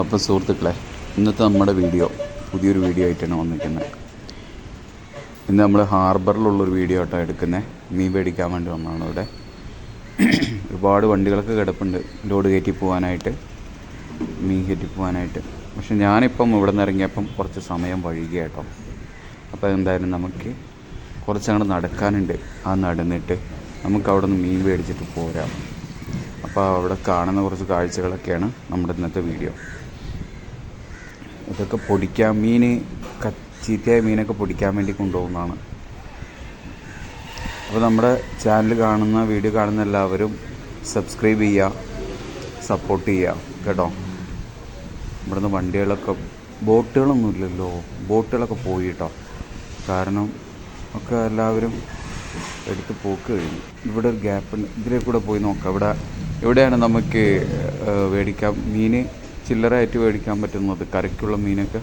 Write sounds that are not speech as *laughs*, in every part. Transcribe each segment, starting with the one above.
അപ്പോൾ സുഹൃത്തുക്കളെ ഇന്നത്തെ നമ്മുടെ വീഡിയോ പുതിയൊരു വീഡിയോ ആയിട്ടാണ് വന്നിരിക്കുന്നത്. ഇന്ന് നമ്മൾ ഹാർബറിലുള്ളൊരു വീഡിയോ ആട്ടോ എടുക്കുന്നത് മീൻ മേടിക്കാൻ വേണ്ടി വന്നതാണ് ഇവിടെ. ഒരുപാട് വണ്ടികളൊക്കെ കിടപ്പുണ്ട്. ലോഡ് കയറ്റി പോകാനായിട്ട് മീൻ കയറ്റി പോകാനായിട്ട് പക്ഷെ ഞാനിപ്പം ഇവിടെ നിന്ന് ഇറങ്ങിയപ്പം കുറച്ച് സമയം വഴുകി കേട്ടോ. അപ്പോൾ എന്തായാലും നമുക്ക് കുറച്ചങ്ങോട്ട് നടക്കാനുണ്ട്. ആ നടന്നിട്ട് നമുക്ക് അവിടെ നിന്ന് മീൻ മേടിച്ചിട്ട് പോരാം. അപ്പോൾ അവിടെ കാണുന്ന കുറച്ച് കാഴ്ചകളൊക്കെയാണ് നമ്മുടെ ഇന്നത്തെ വീഡിയോ. ഇതൊക്കെ പൊടിക്കാൻ മീൻ ചീത്തയായ മീനൊക്കെ പൊടിക്കാൻ വേണ്ടി കൊണ്ടുപോകുന്നതാണ്. അപ്പോൾ നമ്മുടെ ചാനൽ കാണുന്ന വീഡിയോ കാണുന്ന എല്ലാവരും സബ്സ്ക്രൈബ് ചെയ്യുക സപ്പോർട്ട് ചെയ്യുക കേട്ടോ. ഇവിടുന്ന് വണ്ടികളൊക്കെ ബോട്ടുകളൊന്നും ഇല്ലല്ലോ. ബോട്ടുകളൊക്കെ പോയി കേട്ടോ. കാരണം ഒക്കെ എല്ലാവരും എടുത്ത് പോക്ക് കഴിഞ്ഞു. ഇവിടെ ഒരു ഗ്യാപ്പ് ഉണ്ട്. ഇതിലേ കൂടെ പോയി നോക്കാം. ഇവിടെ എവിടെയാണ് നമുക്ക് മേടിക്കാം? മീൻ ചില്ലറയായിട്ട് മേടിക്കാൻ പറ്റുന്നത്? കരയ്ക്കുള്ള മീനൊക്കെ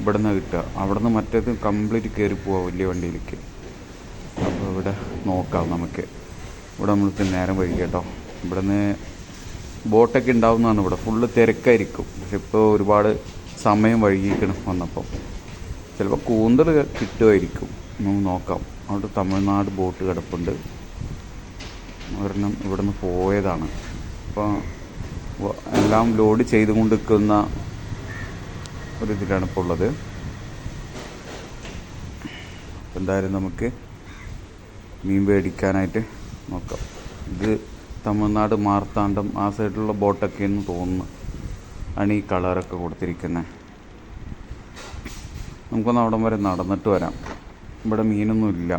ഇവിടെ നിന്ന് കിട്ടുക. അവിടെ നിന്ന് മറ്റേത് കംപ്ലീറ്റ് കയറി പോവാം വലിയ വണ്ടിയിലേക്ക്. അപ്പോൾ ഇവിടെ നോക്കാം നമുക്ക്. ഇവിടെ നമ്മൾക്ക് നേരം വൈകി കേട്ടോ. ഇവിടെ നിന്ന് ബോട്ടൊക്കെ ഉണ്ടാവുന്നതാണ് ഇവിടെ. ഫുള്ള് തിരക്കായിരിക്കും. പക്ഷെ ഇപ്പോൾ ഒരുപാട് സമയം വൈകിക്കണം വന്നപ്പം. ചിലപ്പോൾ കൂന്തൽ കിട്ടുമായിരിക്കും. നമുക്ക് നോക്കാം. അവിടെ തമിഴ്നാട് ബോട്ട് കിടപ്പുണ്ട്. ഒരെണ്ണം ഇവിടെ നിന്ന് പോയതാണ്. അപ്പോൾ എല്ലാം ലോഡ് ചെയ്ത് നിൽക്കുന്ന ഒരു ഇതിലാണ് ഇപ്പോൾ ഉള്ളത്. എന്തായാലും നമുക്ക് മീൻ മേടിക്കാനായിട്ട് നോക്കാം. ഇത് തമിഴ്നാട് മാർത്താണ്ഡം ആ സൈഡിലുള്ള ബോട്ടൊക്കെ എന്ന് തോന്നുന്നു. ആണ് ഈ കളറൊക്കെ കൊടുത്തിരിക്കുന്നത്. നമുക്കൊന്ന് അവിടം വരെ നടന്നിട്ട് വരാം. ഇവിടെ മീനൊന്നുമില്ല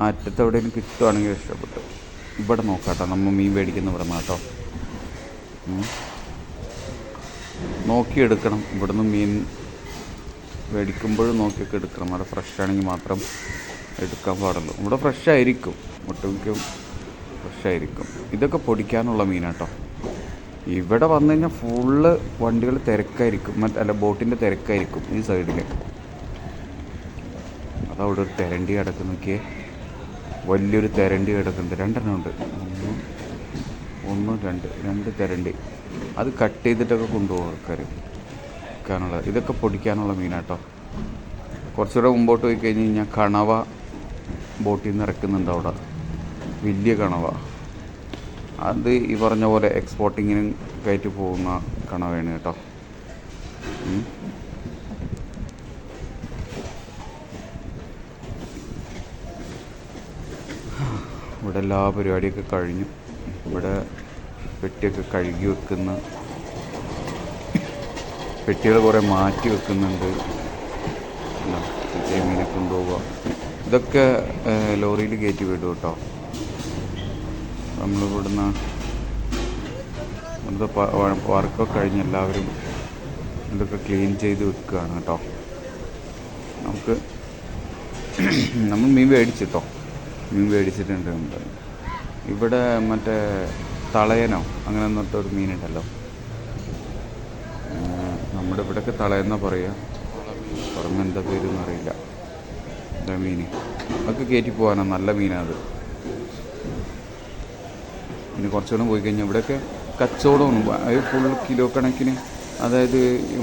ആ അറ്റത്ത് കിട്ടുവാണെങ്കിൽ രക്ഷപ്പെട്ടു. ഇവിടെ നോക്കാട്ടോ. നമ്മൾ മീൻ മേടിക്കുന്ന ഇവിടെ കേട്ടോ നോക്കിയെടുക്കണം. ഇവിടുന്ന് മീൻ മേടിക്കുമ്പോഴും നോക്കിയൊക്കെ എടുക്കണം. അവിടെ ഫ്രഷ് ആണെങ്കിൽ മാത്രം എടുക്കാൻ പാടുള്ളൂ. ഇവിടെ ഫ്രഷ് ആയിരിക്കും. ഒട്ടുമിക്കും ഫ്രഷ് ആയിരിക്കും. ഇതൊക്കെ പൊടിക്കാനുള്ള മീനാട്ടോ. ഇവിടെ വന്നു കഴിഞ്ഞാൽ ഫുള്ള് വണ്ടികൾ തിരക്കായിരിക്കും. മറ്റേ അല്ല ബോട്ടിന്റെ തിരക്കായിരിക്കും ഈ സൈഡിൽ അതവിടെ ഒരു തെരണ്ടി കിടക്കുന്നൊക്കെ വലിയൊരു തെരണ്ടി കിടക്കുന്നുണ്ട്. രണ്ടെണ്ണം ഉണ്ട്. ഒന്ന് രണ്ട് രണ്ട് തരണ്ട്. അത് കട്ട് ചെയ്തിട്ടൊക്കെ കൊണ്ടുപോകും ആൾക്കാർ. വിൽക്കാനുള്ള ഇതൊക്കെ പൊടിക്കാനുള്ള മീനാട്ടോ കുറച്ചുകൂടെ മുമ്പോട്ട് പോയി കഴിഞ്ഞ് കഴിഞ്ഞാൽ കണവ ബോട്ടിൽ നിന്ന് ഇറക്കുന്നുണ്ട് അവിടെ. വലിയ കണവ. അത് ഈ പറഞ്ഞ പോലെ എക്സ്പോർട്ടിങ്ങിനും കയറ്റി പോകുന്ന കണവയാണ് കേട്ടോ. ഇവിടെ എല്ലാ പരിപാടിയൊക്കെ കഴിഞ്ഞു. ഇവിടെ പെട്ടിയൊക്കെ കഴുകി വെക്കുന്ന പെട്ടികൾ കുറേ മാറ്റി വെക്കുന്നുണ്ട്. മീനെ കൊണ്ടുപോവുക ഇതൊക്കെ ലോറിയിൽ കയറ്റി വിടും കേട്ടോ. നമ്മളിവിടുന്ന് വർക്കൊക്കെ കഴിഞ്ഞ് എല്ലാവരും ഇതൊക്കെ ക്ലീൻ ചെയ്ത് വെക്കുകയാണ് കേട്ടോ. നമുക്ക് *clears throat* നമ്മൾ മീൻ മേടിച്ചിട്ടോ മീൻ മേടിച്ചിട്ടുണ്ട് നമ്മൾ ഇവിടെ മറ്റേ തളയനോ അങ്ങനെ എന്നിട്ടൊരു മീനുണ്ടല്ലോ നമ്മുടെ ഇവിടെയൊക്കെ തളയെന്നാ പറയുക. പുറമെ എന്താ പേരെന്ന് അറിയില്ല. എന്താ മീൻ അതൊക്കെ കയറ്റി പോകാനാണ് നല്ല മീനാണ് അത്. പിന്നെ കുറച്ചുകൂടെ പോയി കഴിഞ്ഞാൽ ഇവിടെയൊക്കെ കച്ചവടമാണ് അത് ഫുൾ കിലോ കണക്കിന് അതായത്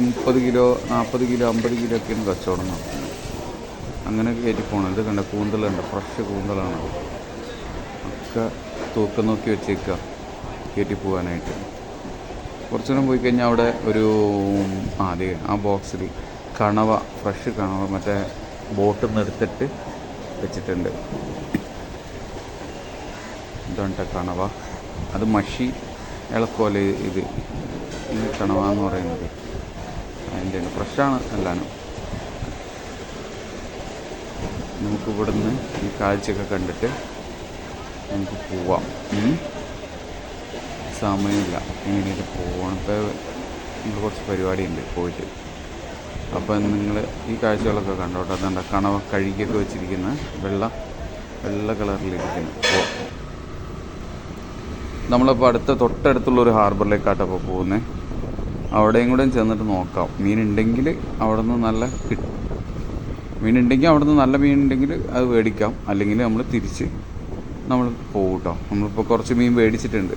മുപ്പത് കിലോ നാൽപ്പത് കിലോ അമ്പത് കിലോ ഒക്കെയാണ് കച്ചവടം നടത്തുന്നത്. അങ്ങനെ കയറ്റി പോകണം ഇത് കണ്ട? കൂന്തലുണ്ട്. ഫ്രഷ് കൂന്തലാണ് ഒക്കെ തൂക്കം നോക്കി വെച്ചേക്കുക കയറ്റി പോകാനായിട്ട് കുറച്ചു നേരം പോയി കഴിഞ്ഞാൽ അവിടെ ഒരു ആ അതെ ആ ബോക്സിൽ കണവ ഫ്രഷ് കണവ മറ്റേ ബോട്ട് നിന്ന് എടുത്തിട്ട് വെച്ചിട്ടുണ്ട്. ഇതുണ്ട് കണവ? അത് മഷി ഇളക്കോല ഇത് ഈ കണവ എന്ന് പറയുന്നത്. അതിന്റെ ഫ്രഷാണ് എല്ലാനും. നമുക്ക് ഇവിടുന്ന് ഈ കാഴ്ചയൊക്കെ കണ്ടിട്ട് നമുക്ക് പോവാം. സമയമില്ല. എങ്ങനെയൊക്കെ പോകണത്തെ ഇപ്പോൾ നമ്മൾ കുറച്ച് പരിപാടിയുണ്ട് പോയിട്ട്. അപ്പം നിങ്ങൾ ഈ കാഴ്ചകളൊക്കെ കണ്ടോട്ടെ അതുകൊണ്ട് കണവ കഴുകിയൊക്കെ വെച്ചിരിക്കുന്ന. വെള്ള വെള്ള കളറിലിരിക്കുന്നു. നമ്മളിപ്പോൾ അടുത്ത തൊട്ടടുത്തുള്ള ഒരു ഹാർബറിലേക്കാട്ടപ്പോൾ പോകുന്നത് അവിടെയും കൂടെ ചെന്നിട്ട് നോക്കാം. മീനുണ്ടെങ്കിൽ അവിടെ നിന്ന് നല്ല കിട്ടും മീനുണ്ടെങ്കിൽ അവിടെ നിന്ന് നല്ല മീനുണ്ടെങ്കിൽ അത് മേടിക്കാം. അല്ലെങ്കിൽ നമ്മൾ തിരിച്ച് നമ്മൾ പോകും കേട്ടോ നമ്മളിപ്പോൾ കുറച്ച് മീൻ മേടിച്ചിട്ടുണ്ട്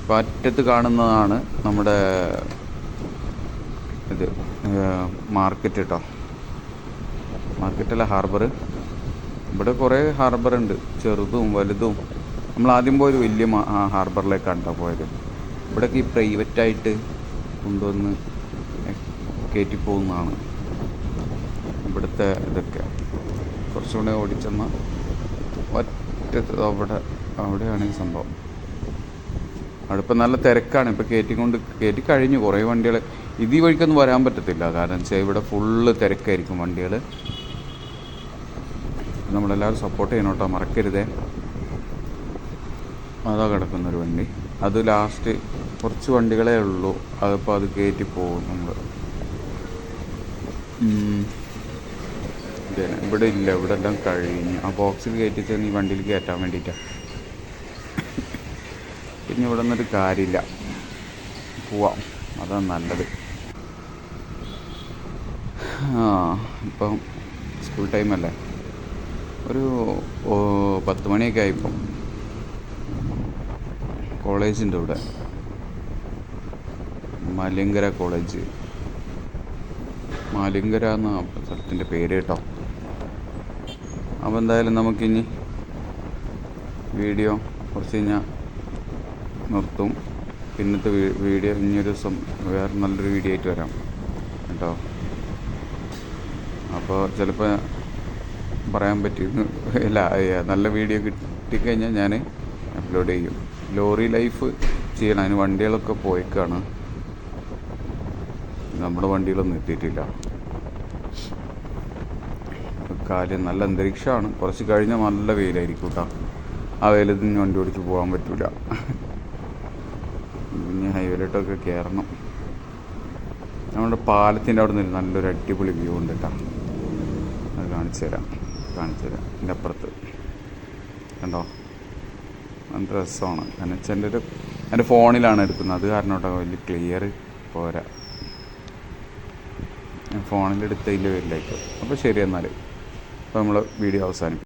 അപ്പോൾ അറ്റത്ത് കാണുന്നതാണ് നമ്മുടെ ഇത് മാർക്കറ്റ് കേട്ടോ മാർക്കറ്റല്ല ഹാർബർ ഇവിടെ കുറേ ഹാർബർ ഉണ്ട്. ചെറുതും വലുതും. നമ്മൾ ആദ്യം പോയൊരു വലിയ ഹാർബറിലേക്കാണ് കേട്ടോ പോയത്. ഇവിടെയൊക്കെ ഈ പ്രൈവറ്റായിട്ട് കൊണ്ടുവന്ന് കയറ്റി പോകുന്നതാണ് ഇവിടുത്തെ ഇതൊക്കെ. കുറച്ചുകൂടെ ഓടിച്ചെന്ന. ഒറ്റ അവിടെ അവിടെയാണ് ഈ സംഭവം. അവിടെ ഇപ്പം നല്ല തിരക്കാണ്. ഇപ്പം കയറ്റിക്കൊണ്ട് കയറ്റി കഴിഞ്ഞു. കുറേ വണ്ടികൾ ഇത് ഈ വഴിക്കൊന്നും വരാൻ പറ്റത്തില്ല. കാരണം വെച്ചാൽ ഇവിടെ ഫുള്ള് തിരക്കായിരിക്കും വണ്ടികൾ നമ്മളെല്ലാവരും സപ്പോർട്ട് ചെയ്യണം കേട്ടോ. മറക്കരുതേ. അതാ കിടക്കുന്നൊരു വണ്ടി. അത് ലാസ്റ്റ് കുറച്ച് വണ്ടികളേ ഉള്ളൂ. അതിപ്പോൾ അത് കയറ്റി പോകും നമ്മൾ ഇതെ ഇവിടെ ഇല്ല ഇവിടെ എല്ലാം കഴിഞ്ഞു. ആ ബോക്സിൽ കയറ്റി ചെന്ന് ഈ വണ്ടിയിൽ കയറ്റാൻ വേണ്ടിയിട്ടാണ് പിന്നെ ഇവിടെ നിന്നൊരു കാര്യമില്ല. പോവാം. അതാണ് നല്ലത്. ആ ഇപ്പം സ്കൂൾ ടൈമല്ലേ ഒരു പത്ത് മണിയൊക്കെ ആയിപ്പം. കോളേജിന്റെ ഇവിടെ. മലങ്കര കോളേജ്. മാലിങ്കര എന്ന സ്ഥലത്തിന്റെ പേര് കേട്ടോ. അപ്പോൾ എന്തായാലും നമുക്കിനി വീഡിയോ കുറച്ച് കഴിഞ്ഞാൽ നിർത്തും. പിന്നത്തെ വീഡിയോ ഇനിയൊരു ദിവസം വേറെ നല്ലൊരു വീഡിയോ ആയിട്ട് വരാം കേട്ടോ. അപ്പോൾ ചിലപ്പോൾ പറയാൻ പറ്റിയിരുന്നു *laughs* അല്ല നല്ല വീഡിയോ കിട്ടിക്കഴിഞ്ഞാൽ ഞാൻ അപ്ലോഡ് ചെയ്യും. ലോറി ലൈഫ് ചെയ്യണം അതിന് വണ്ടികളൊക്കെ പോയേക്കാണ്. നമ്മുടെ വണ്ടികളൊന്നും എത്തിയിട്ടില്ല. കാര്യം നല്ല അന്തരീക്ഷമാണ്. കുറച്ച് കഴിഞ്ഞാൽ നല്ല വെയിലായിരിക്കും കേട്ടോ ആ വെയിലത്ത് നിന്ന് വണ്ടി ഓടിച്ച് പോകാൻ പറ്റില്ല പിന്നെ ഹൈവേയിലോട്ടൊക്കെ കയറണം നമ്മുടെ പാലത്തിന്റെ അവിടെ നിന്ന് നല്ലൊരു അടിപൊളി വ്യൂ ഉണ്ട് കേട്ടോ അത് കാണിച്ചു തരാം. കാണിച്ചു തരാം. എന്റെ അപ്പുറത്ത്. കണ്ടോ? നല്ല രസമാണ്. കാരണം വെച്ചാൽ എന്റെ ഒരു എന്റെ ഫോണിലാണ് എടുക്കുന്നത്. അത് കാരണം കേട്ടോ വലിയ ക്ലിയർ പോരാ. ഫോണിലെടുത്തതിന്റെ പേരിലായിട്ട് അപ്പോൾ ശരി എന്നാൽ നമ്മൾ വീഡിയോ അവസാനിപ്പിക്കും.